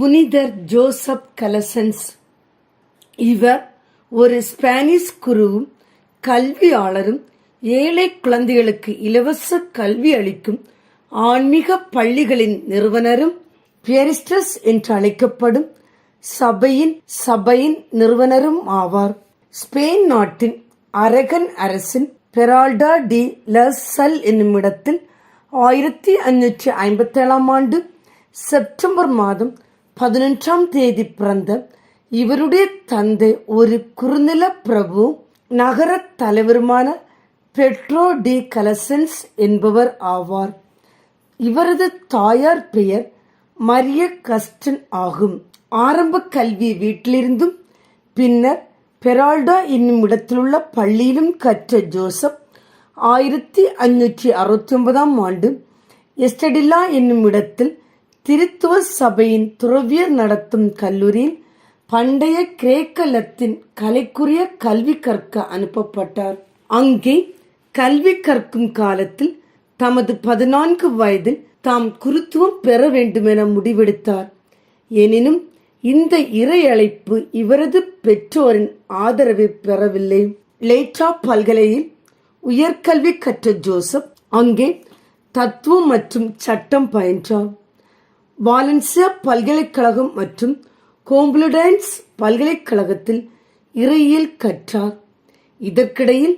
புனிதர் ஜோசப் கலசன்ஸ். இவர் ஒரு ஸ்பானிஷ் குருவும் கல்வியாளரும் ஏழை குழந்தைகளுக்கு இலவச கல்வி அளிக்கும் ஆன்மீக பள்ளிகளின் நிறுவனரும் பியரிஸ்டஸ் என்று அழைக்கப்படும் சபையின் சபையின் நிறுவனரும் ஆவார். ஸ்பெயின் நாட்டின் அரகன் அரசின் பெரால்டா டி லசல் என்னும் இடத்தில் ஆயிரத்தி அஞ்சூற்றி ஐம்பத்தேழாம் ஆண்டு செப்டம்பர் மாதம் பதினொன்றாம் தேதி பிறந்த இவருடைய தந்தை ஒரு குறுநில பிரபு நகர தலைவருமான பெட்ரோ டி கலசன்ஸ் என்பவர் ஆவார். இவரது தாயார் பெயர் மரிய கஸ்டன் ஆகும். ஆரம்ப கல்வி வீட்டிலிருந்தும் பின்னர் பெரால்டா என்னும் இடத்திலுள்ள பள்ளியிலும் கற்ற ஜோசப் ஆயிரத்தி அஞ்சூற்றி அறுபத்தி ஒன்பதாம் ஆண்டு எஸ்டடில்லா என்னும் இடத்தில் திருத்துவ சபையின் துறவியர் நடத்தும் கல்லூரியில் பண்டைய கிரேக்க லத்தின் கலைக்குரிய கல்வி கற்க அனுப்பப்பட்டார். அங்கே கல்வி கற்கும் காலத்தில் தமது பதினான்கு வயதில் தாம் குருத்துவம் பெற வேண்டுமென முடிவெடுத்தார். எனினும் இந்த இறை அழைப்பு இவரது பெற்றோரின் ஆதரவை பெறவில்லை. லேட்டா பல்கலையில் உயர்கல்வி கற்ற ஜோசப் அங்கே தத்துவம் மற்றும் சட்டம் பயின்றார். வாலன்சியா பல்கலைக்கழகம் மற்றும் கோம்புலுடைன்ஸ் பல்கலைக்கழகத்தில் இறையியல் கற்றார். இதற்கிடையில்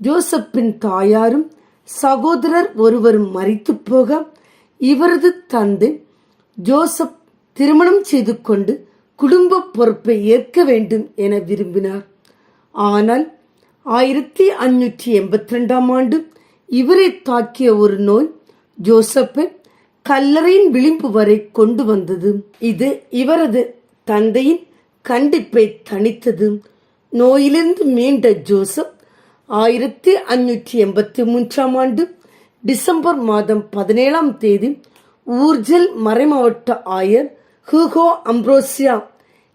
ஜோசப்பின் தாயாரும் சகோதரர் ஒருவரும் மறித்து போக இவரது தந்தை ஜோசப் திருமணம் செய்து கொண்டு குடும்ப பொறுப்பை ஏற்க வேண்டும் என விரும்பினார். ஆனால் ஆயிரத்தி அஞ்சூற்றி எண்பத்தி ரெண்டாம் ஆண்டு இவரை தாக்கிய ஒரு நோய் ஜோசப்பை கல்லறையின் விளிம்பு வரை கொண்டு வந்தது. இது இவரது தந்தையின் கண்டிப்பை தணித்தது. நோயிலிருந்து மீண்ட ஜோசப் ஆயிரத்தி அஞ்சூற்றி எண்பத்தி மூன்றாம் ஆண்டு டிசம்பர் மாதம் பதினேழாம் தேதி ஊர்ஜல் மறைமாவட்ட ஆயர் ஹூகோ அம்ப்ரோசியா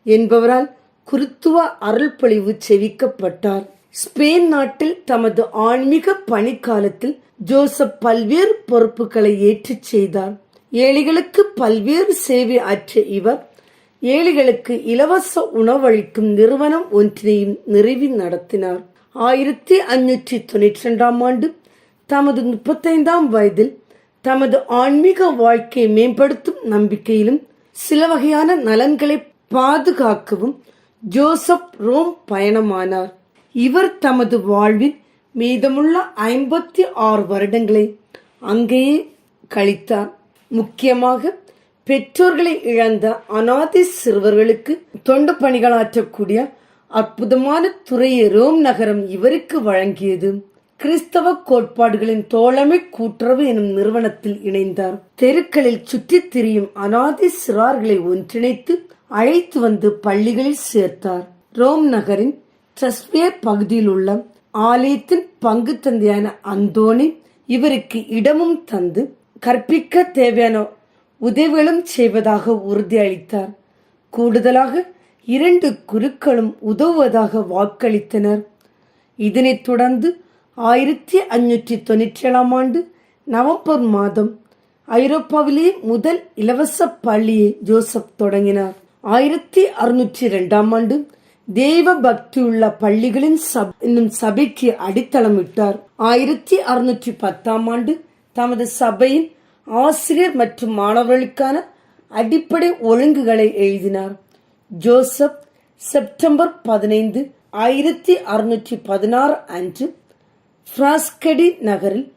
என்பவரால் குருத்துவ அருள்பொழிவு செவிக்கப்பட்டார். ஸ்பெயின் நாட்டில் தமது ஆன்மீக பணிக்காலத்தில் ஜோசப் பல்வேறு பொறுப்புகளை ஏற்றுச் செய்தார். ஏழைகளுக்கு பல்வேறு சேவை ஆற்றிய இவர் ஏழைகளுக்கு இலவச உணவளிக்கும் நிறுவனம் ஒன்றினையும் நிறுவி நடத்தினார். ஆயிரத்தி அஞ்சூற்றி தொண்ணூற்றி ரெண்டாம் ஆண்டு தமது முப்பத்தைந்தாம் வயதில் தமது ஆன்மீக வாழ்க்கையை மேம்படுத்தும் நம்பிக்கையிலும் சில வகையான நலன்களை பாதுகாக்கவும் ஜோசப் ரோம் பயணமானார். இவர் தமது வாழ்வின் மீதமுள்ள ஐம்பத்தி ஆறு வருடங்களை அங்கேயே கழித்தார். முக்கியமாக பெற்றோர்களை இழந்த அனாதை சிறுவர்களுக்கு தொண்டு பணிகளாற்றக்கூடிய அற்புதமான துறையை ரோம் நகரம் இவருக்கு வழங்கியது. கிறிஸ்தவ கோட்பாடுகளின் தோழமை கூட்டுறவு எனும் நிறுவனத்தில் இணைந்தார். தெருக்களில் சுற்றித் திரியும் அனாதை சிறார்களை ஒன்றிணைத்து அழைத்து வந்து பள்ளிகளில் சேர்த்தார். ரோம் நகரின் ட்ரஸ்பியர் பகுதியில் உள்ள ஆலயத்தின் பங்கு தந்தையான அந்தோணி இவருக்கு இடமும் தந்து கற்பிக்க தேவையான உதவிகளும் செய்வதாக உறுதியளித்தார். கூடுதலாக இரண்டு குருக்களும் உதவுவதாக வாக்களித்தனர். இதனைத் தொடர்ந்து ஆயிரத்தி அஞ்சூற்றி தொண்ணூற்றி ஏழாம் ஆண்டு நவம்பர் மாதம் ஐரோப்பாவிலேயே முதல் இலவச பள்ளியை ஜோசப் தொடங்கினார். ஆயிரத்தி அறுநூற்றி ரெண்டாம் ஆண்டு தேவ பக்தியுள்ள பள்ளிகளின் சப் என்னும் சபைக்கு அடித்தளமிட்டார் ஆயிரத்தி அறுநூற்றி பத்தாம் ஆண்டு தமது சபையின் ஆசிரியர் மற்றும் மாணவர்களுக்கான அடிப்படை ஒழுங்குகளை எழுதினார். ஜோசப் செப்டம்பர் பதினைந்து ஆயிரத்தி அறுநூற்றி பதினாறு அன்று பிராஸ்கடி நகரில்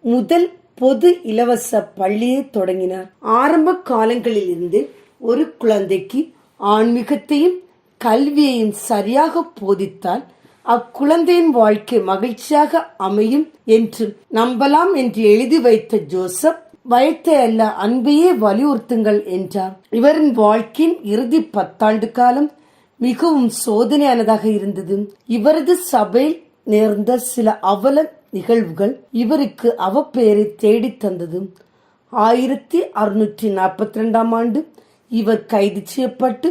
முதல் பொது இலவச பள்ளியை தொடங்கினார். ஆரம்ப காலங்களிலிருந்து ஒரு குழந்தைக்கு ஆன்மீகத்தையும் கல்வியையும் சரியாக போதித்தால் அக்குழந்தையின் வாழ்க்கை மகிழ்ச்சியாக அமையும் என்று நம்பலாம் என்று எழுதி வைத்த ஜோசப் வயத்தை அல்ல அன்பையே வலியுறுத்துங்கள் என்றார். இவரின் வாழ்க்கையின் இறுதி பத்தாண்டு காலம் மிகவும் சோதனையானதாக இருந்தது. இவரது சபையில் நேர்ந்த சில அவல நிகழ்வுகள் இவருக்கு அவப்பெயரை தேடித் தந்தது. ஆயிரத்தி அறுநூற்றி நாற்பத்தி ரெண்டாம் ஆண்டு இவர் கைது செய்யப்பட்டு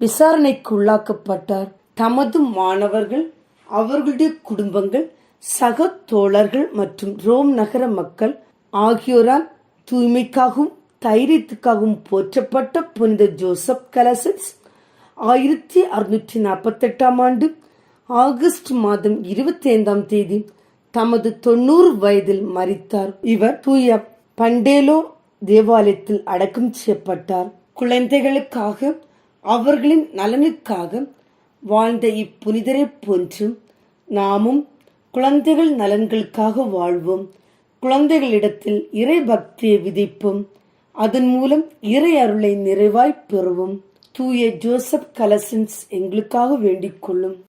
விசாரணைக்கு உள்ளாக்கப்பட்டார் தமது மாணவர்கள் அவர்களுடைய குடும்பங்கள் சக தோழர்கள் மற்றும் ரோம் நகர மக்கள் ஆகியோரால் தூய்மைக்காகவும் தைரியத்துக்காகவும் போற்றப்பட்ட புனித ஜோசப் கலசன்ஸ் ஆயிரத்தி அறுநூற்றி நாற்பத்தெட்டாம் ஆண்டு ஆகஸ்ட் மாதம் இருபத்தி ஐந்தாம் தேதி தமது தொண்ணூறு வயதில் மறித்தார் இவர் தூய பண்டேலோ தேவாலயத்தில் அடக்கம் செய்யப்பட்டார். குழந்தைகளுக்காக அவர்களின் நலனுக்காக வாழ்ந்த இப்புனிதரை போன்று நாமும் குழந்தைகள் நலன்களுக்காக வாழ்வோம். குழந்தைகளிடத்தில் இறை பக்தியை விதிப்போம். அதன் மூலம் இறை அருளை நிறைவாய் பெறுவோம். தூய ஜோசப் கலசன்ஸ் எங்களுக்காக வேண்டிக் கொள்ளும்.